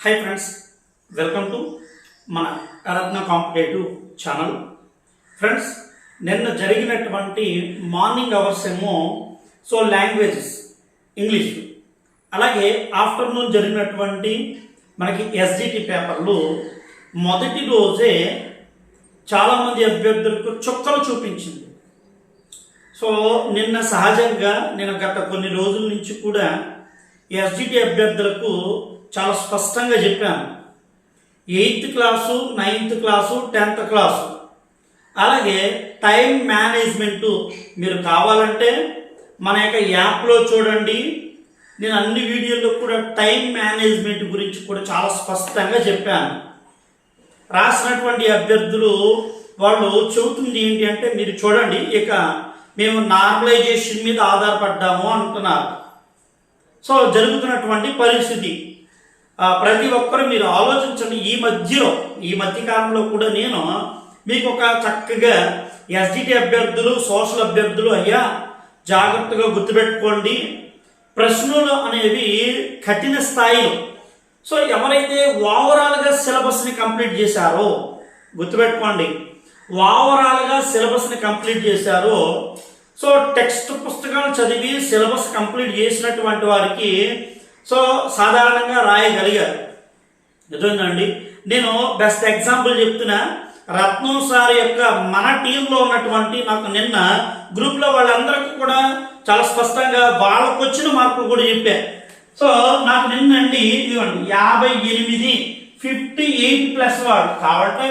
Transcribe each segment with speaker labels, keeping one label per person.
Speaker 1: Hi friends welcome to మన రత్న competitive channel friends నిన్న జరిగినటువంటి మార్నింగ్ అవర్స్ ఏమో సో లాంగ్వేజెస్ ఇంగ్లీష్ అలాగే ఆఫ్టర్నూన్ జరిగినటువంటి మనకి ఎస్జిటి పేపర్లు మొదటి రోజే చాలామంది అభ్యర్థులకు చుక్కలు చూపించింది. సో నిన్న సహజంగా నేను గత కొన్ని రోజుల నుంచి కూడా ఎస్జిటి అభ్యర్థులకు చాలా స్పష్టంగా చెప్పాను. Eighth class ninth class tenth class. అలాగే టైం మేనేజ్మెంటు మీరు కావాలంటే మన యొక్క యాప్లో చూడండి. నేను అన్ని వీడియోల్లో కూడా టైం మేనేజ్మెంట్ గురించి కూడా చాలా స్పష్టంగా చెప్పాను. రాసినటువంటి అభ్యర్థులు వాళ్ళు చెబుతుంది ఏంటి అంటే మీరు చూడండి ఇక మేము నార్మలైజేషన్ మీద ఆధారపడ్డాము అంటున్నారు. సో జరుగుతున్నటువంటి పరిస్థితి. ప్రతి ఒక్కరు మీరు ఆలోచించండి. ఈ మధ్యలో ఈ మధ్య కాలంలో కూడా నేను మీకు ఒక చక్కగా ఎస్జిటి అభ్యర్థులు సోషల్ అభ్యర్థులు అయ్యా జాగ్రత్తగా గుర్తుపెట్టుకోండి. ప్రశ్నలు అనేవి కఠిన స్థాయిలో. సో ఎవరైతే ఓవరాల్గా సిలబస్ని కంప్లీట్ చేశారో గుర్తుపెట్టుకోండి. ఓవరాల్గా సిలబస్ని కంప్లీట్ చేశారో సో టెక్స్ట్ పుస్తకాలు చదివి సిలబస్ కంప్లీట్ చేసినటువంటి వారికి సో సాధారణంగా రాయగలిగారు. నిజంగాండి నేను బెస్ట్ ఎగ్జాంపుల్ చెప్తున్నా. రత్నం సార్ యొక్క మన టీంలో ఉన్నటువంటి నాకు నిన్న గ్రూప్లో వాళ్ళందరికీ కూడా చాలా స్పష్టంగా వాళ్ళకు వచ్చిన మార్కులు కూడా చెప్పారు సో నాకు నిన్నండి ఇదిగోండి యాభై ఎనిమిది ఫిఫ్టీ ఎయిట్ ప్లస్ వాడు. కాబట్టి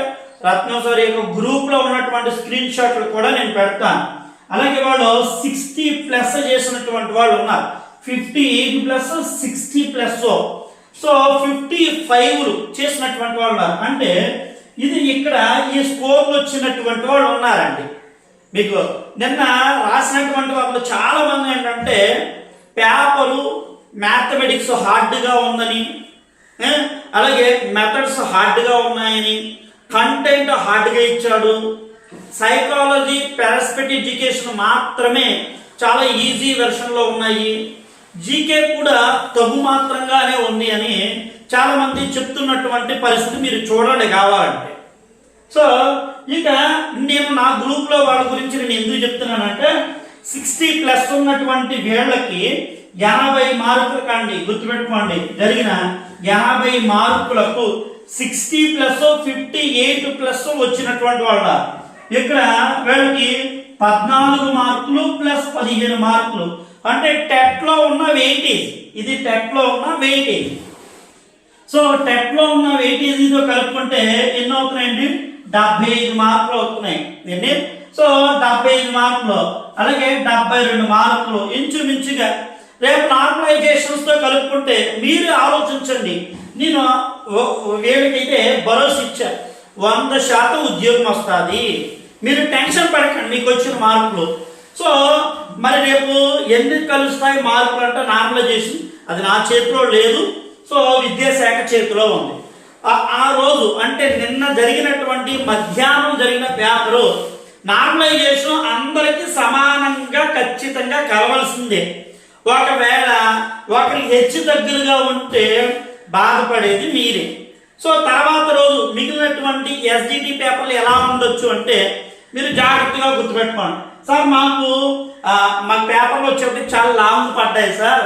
Speaker 1: రత్నం సార్ యొక్క గ్రూప్లో ఉన్నటువంటి స్క్రీన్ షాట్లు కూడా నేను పెడతాను. అలాగే వాళ్ళు సిక్స్టీ ప్లస్ చేసినటువంటి వాళ్ళు ఉన్నారు. Fifty eight plus sixty plus so fifty five చేసినటువంటి వాళ్ళు ఉన్నారు. అంటే ఇది ఇక్కడ ఈ స్కోర్లు వచ్చినటువంటి వాళ్ళు ఉన్నారండి. మీకు నిన్న రాసినటువంటి వాళ్ళు చాలా మంది ఏంటంటే పేపరు మ్యాథమెటిక్స్ హార్డ్గా ఉందని అలాగే మెథడ్స్ హార్డ్గా ఉన్నాయని కంటెంట్ హార్డ్గా ఇచ్చాడు. సైకాలజీ పెరస్పెట్ ఎడ్యుకేషన్ మాత్రమే చాలా ఈజీ వెర్షన్లో ఉన్నాయి. జీకే కూడా తగు మాత్రంగానే ఉంది అని చాలా మంది చెప్తున్నటువంటి పరిస్థితి మీరు చూడండి కావాలంటే. సో ఇక నేను నా గ్రూప్లో వాళ్ళ గురించి నేను ఎందుకు చెప్తున్నానంటే సిక్స్టీ ప్లస్ ఉన్నటువంటి వేళ్ళకి ఎనభై మార్కులు కండి గుర్తుపెట్టుకోండి జరిగిన ఎనభై మార్కులకు sixty plus fifty eight plus వచ్చినటువంటి వాళ్ళ. ఇక్కడ వీళ్ళకి పద్నాలుగు మార్కులు ప్లస్ పదిహేను మార్కులు. అంటే టెట్లో ఉన్న వెయిటేజ్ ఇది టెట్లో ఉన్న వెయిటేజ్ సో టెట్లో ఉన్న ఉన్న ఇదో కలుపుకుంటే ఎన్ని అవుతున్నాయండి డెబ్బై ఐదు మార్కులు అవుతున్నాయి. ఏంటి? సో డెబ్బై ఐదు మార్కులు. అలాగే డెబ్బై రెండు మార్కులు ఇంచుమించుగా. రేపు నార్మలైజేషన్స్తో కలుపుకుంటే మీరు ఆలోచించండి. నేను వీళ్ళకైతే భరోసా ఇచ్చా. వంద శాతం ఉద్యోగం వస్తుంది. మీరు టెన్షన్ పడకండి మీకు వచ్చిన మార్కులు. సో మరి రేపు ఎన్ని కలుస్తాయి మార్కులు అంటే నార్మలైజేషన్ అది నా చేతిలో లేదు. సో విద్యాశాఖ చేతిలో ఉంది. ఆ- రోజు అంటే నిన్న జరిగినటువంటి మధ్యాహ్నం జరిగిన పేపరు నార్మలైజేషన్ అందరికీ సమానంగా ఖచ్చితంగా కలవాల్సిందే. ఒకవేళ ఒకరికి హెచ్చు తగ్గులుగా ఉంటే బాధపడేది మీరే. సో తర్వాత రోజు మిగిలినటువంటి ఎస్డిటి పేపర్లు ఎలా ఉండొచ్చు అంటే మీరు జాగ్రత్తగా గుర్తుపెట్టుకోండి. సార్ మాకు మా పేపర్లు వచ్చేప్పటికి చాలా లాంగ్ పడ్డాయి సార్.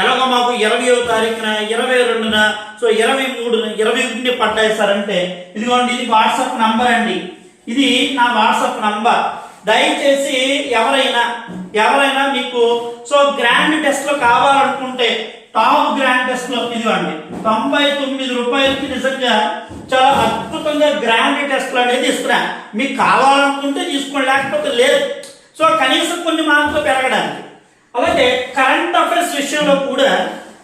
Speaker 1: ఎలాగో మాకు ఇరవయో తారీఖున ఇరవై రెండున సో ఇరవై మూడున ఇరవై ఒకటిని పడ్డాయి సార్ అంటే. ఇదిగోండి ఇది వాట్సాప్ నంబర్ అండి. ఇది నా వాట్సాప్ నంబర్. దయచేసి ఎవరైనా ఎవరైనా మీకు సో గ్రాండ్ టెస్ట్లో కావాలనుకుంటే టాప్ గ్రాండ్ టెస్ట్లో ఇదిగోండి తొంభై తొమ్మిది రూపాయలకి నిజంగా చాలా అద్భుతంగా గ్రాండ్ టెస్ట్లు అనేది ఇస్తున్నా. మీకు కావాలనుకుంటే తీసుకోండి లేకపోతే లేదు. సో కనీసం కొన్ని మార్కులు పెరగడానికి. అలాగే కరెంట్ అఫైర్స్ విషయంలో కూడా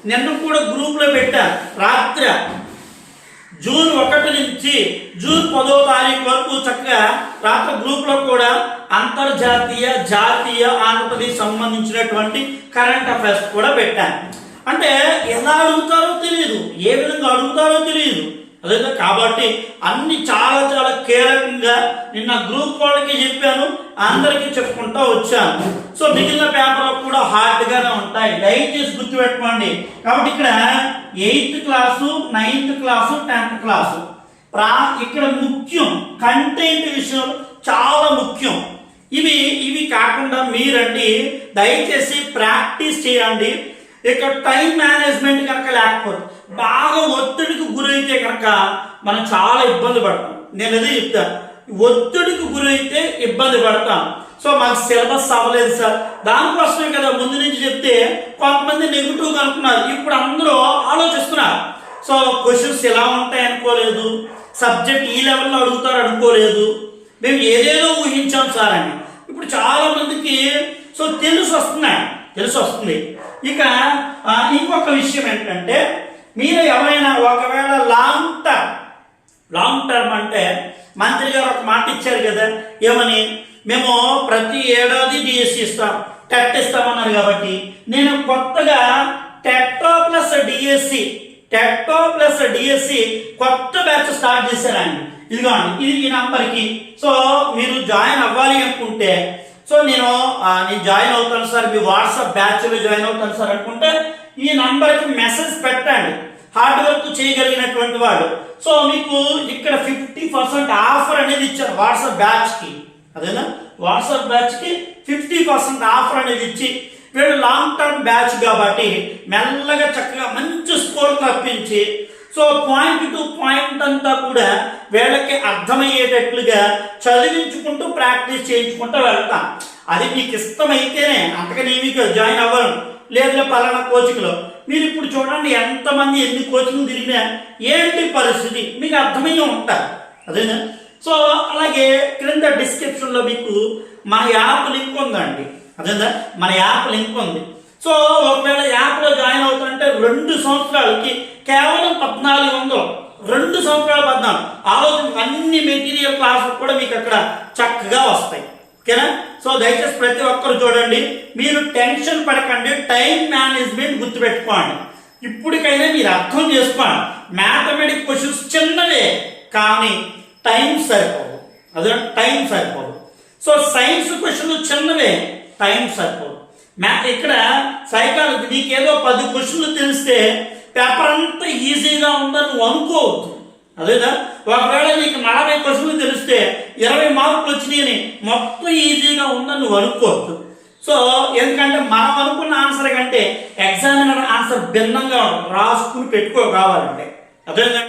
Speaker 1: నిన్న కూడా గ్రూప్లో పెట్టా రాత్రి జూన్ ఒకటి నుంచి జూన్ పదో తారీఖు వరకు చక్కగా రాత్రి గ్రూప్లో కూడా అంతర్జాతీయ జాతీయ ఆంధ్రప్రదేశ్ సంబంధించినటువంటి కరెంట్ అఫైర్స్ కూడా పెట్టాను అంటే ఎలా అడుగుతారో తెలియదు ఏ విధంగా అడుగుతారో తెలియదు అదే కాబట్టి అన్ని చాలా చాలా కీలకంగా నిన్న గ్రూప్ వాళ్ళకి చెప్పాను అందరికీ చెప్పుకుంటూ వచ్చాను. సో మిగిలిన పేపర్లు కూడా హార్డ్గానే ఉంటాయి. దయచేసి గుర్తుపెట్టుకోండి. కాబట్టి ఇక్కడ eighth class ninth class tenth class ప్రా ఇక్కడ ముఖ్యం కంటెంట్ విషయం చాలా ముఖ్యం. ఇవి ఇవి కాకుండా మీరండి దయచేసి ప్రాక్టీస్ చేయండి. ఇక టైం మేనేజ్మెంట్ కనుక లేకపోతే బాగా ఒత్తిడికి గురైతే కనుక మనం చాలా ఇబ్బంది పడతాం. నేను అదే చెప్తాను ఒత్తిడికి గురైతే ఇబ్బంది పడతాం. సో మాకు సిలబస్ అవ్వలేదు సార్. దానికోసమే కదా ముందు నుంచి చెప్తే కొంతమంది నెగిటివ్ అనుకున్నారు. ఇప్పుడు అందరూ ఆలోచిస్తున్నారు. సో క్వశ్చన్స్ ఎలా ఉంటాయి అనుకోలేదు. సబ్జెక్ట్ ఈ లెవెల్లో అడుగుతారు అనుకోలేదు. మేము ఏదేదో ఊహించాం సార్ అని. ఇప్పుడు చాలా మందికి సో తెలుసు వస్తున్నాయి తెలిసి వస్తుంది. ఇక ఇంకొక విషయం ఏంటంటే మీరు ఎవరైనా ఒకవేళ లాంగ్ టర్మ్ లాంగ్ టర్మ్ అంటే మంత్రి గారు ఒక మాట ఇచ్చారు కదా ఏమని? మేము ప్రతి ఏడాది డిఎస్సి ఇస్తాం టెట్ ఇస్తామన్నారు కాబట్టి నేను కొత్తగా టెట్టో ప్లస్ డిఎస్సి టెట్టో ప్లస్ డిఎస్సి కొత్త బ్యాచ్ స్టార్ట్ చేశారండి ఇదిగోండి ఇది ఈ నంబర్కి సో మీరు జాయిన్ అవ్వాలి అనుకుంటే సో నేను నేను జాయిన్ అవుతాను సార్ మీ వాట్సాప్ బ్యాచ్లో జాయిన్ అవుతాను సార్ అనుకుంటే ఈ నంబర్కి మెసేజ్ పెట్టండి. హార్డ్ వర్క్ చేయగలిగినటువంటి వాడు. సో మీకు ఇక్కడ ఫిఫ్టీ పర్సెంట్ ఆఫర్ అనేది ఇచ్చారు వాట్సాప్ బ్యాచ్కి. అదేనా? వాట్సాప్ బ్యాచ్కి ఫిఫ్టీ పర్సెంట్ ఆఫర్ అనేది ఇచ్చి వీళ్ళు లాంగ్ టర్మ్ బ్యాచ్ కాబట్టి మెల్లగా చక్కగా మంచి స్కోర్ తప్పించి సో పాయింట్ టు పాయింట్ అంతా కూడా వీళ్ళకి అర్థమయ్యేటట్లుగా చదివించుకుంటూ ప్రాక్టీస్ చేయించుకుంటూ వెళ్తాం. అది మీకు ఇష్టమైతేనే అంతకని మీకు జాయిన్ అవ్వను లేదా పలానా కోచింగ్లో. మీరు ఇప్పుడు చూడండి ఎంతమంది ఎన్ని కోచింగ్ తిరిగినా ఏంటి పరిస్థితి? మీకు అర్థమయ్యే ఉంటారు అదేనా? సో అలాగే క్రింద డిస్క్రిప్షన్లో మీకు మా యాప్ లింక్ ఉందండి. అదేనా? మన యాప్ లింక్ ఉంది. సో ఒకవేళ యాప్లో జాయిన్ అవుతుందంటే రెండు సంవత్సరాలకి కేవలం పద్నాలుగు వందలు. రెండు సంవత్సరాల పద్నాలుగు. ఆలోచన అన్ని మెటీరియల్ క్లాసులు కూడా మీకు అక్కడ చక్కగా వస్తాయి. ఓకేనా? సో దయచేసి ప్రతి ఒక్కరు చూడండి. మీరు టెన్షన్ పడకండి. టైం మేనేజ్మెంట్ గుర్తుపెట్టుకోండి. ఇప్పటికైనా మీరు అర్థం చేసుకోండి. మ్యాథమెటిక్ క్వశ్చన్స్ చిన్నవే కానీ టైం సరిపోదు. అదే టైం సరిపోదు. సో సైన్స్ క్వశ్చన్లు చిన్నవే టైం సరిపోదు. మ్యా ఇక్కడ సైకాలజీ నీకేదో పది క్వశ్చన్లు తెలిస్తే పేపర్ అంతా ఈజీగా ఉందని నువ్వు అనుకోవద్దు. అదేదా ఒకవేళ నీకు నలభై క్వశ్చన్లు తెలిస్తే ఇరవై మార్కులు వచ్చినాయని మొత్తం ఈజీగా ఉందని నువ్వు అనుకోవద్దు. సో ఎందుకంటే మనం అనుకున్న ఆన్సర్ కంటే ఎగ్జామినర్ ఆన్సర్ భిన్నంగా రాసుకుని పెట్టుకో కావాలంటే అదే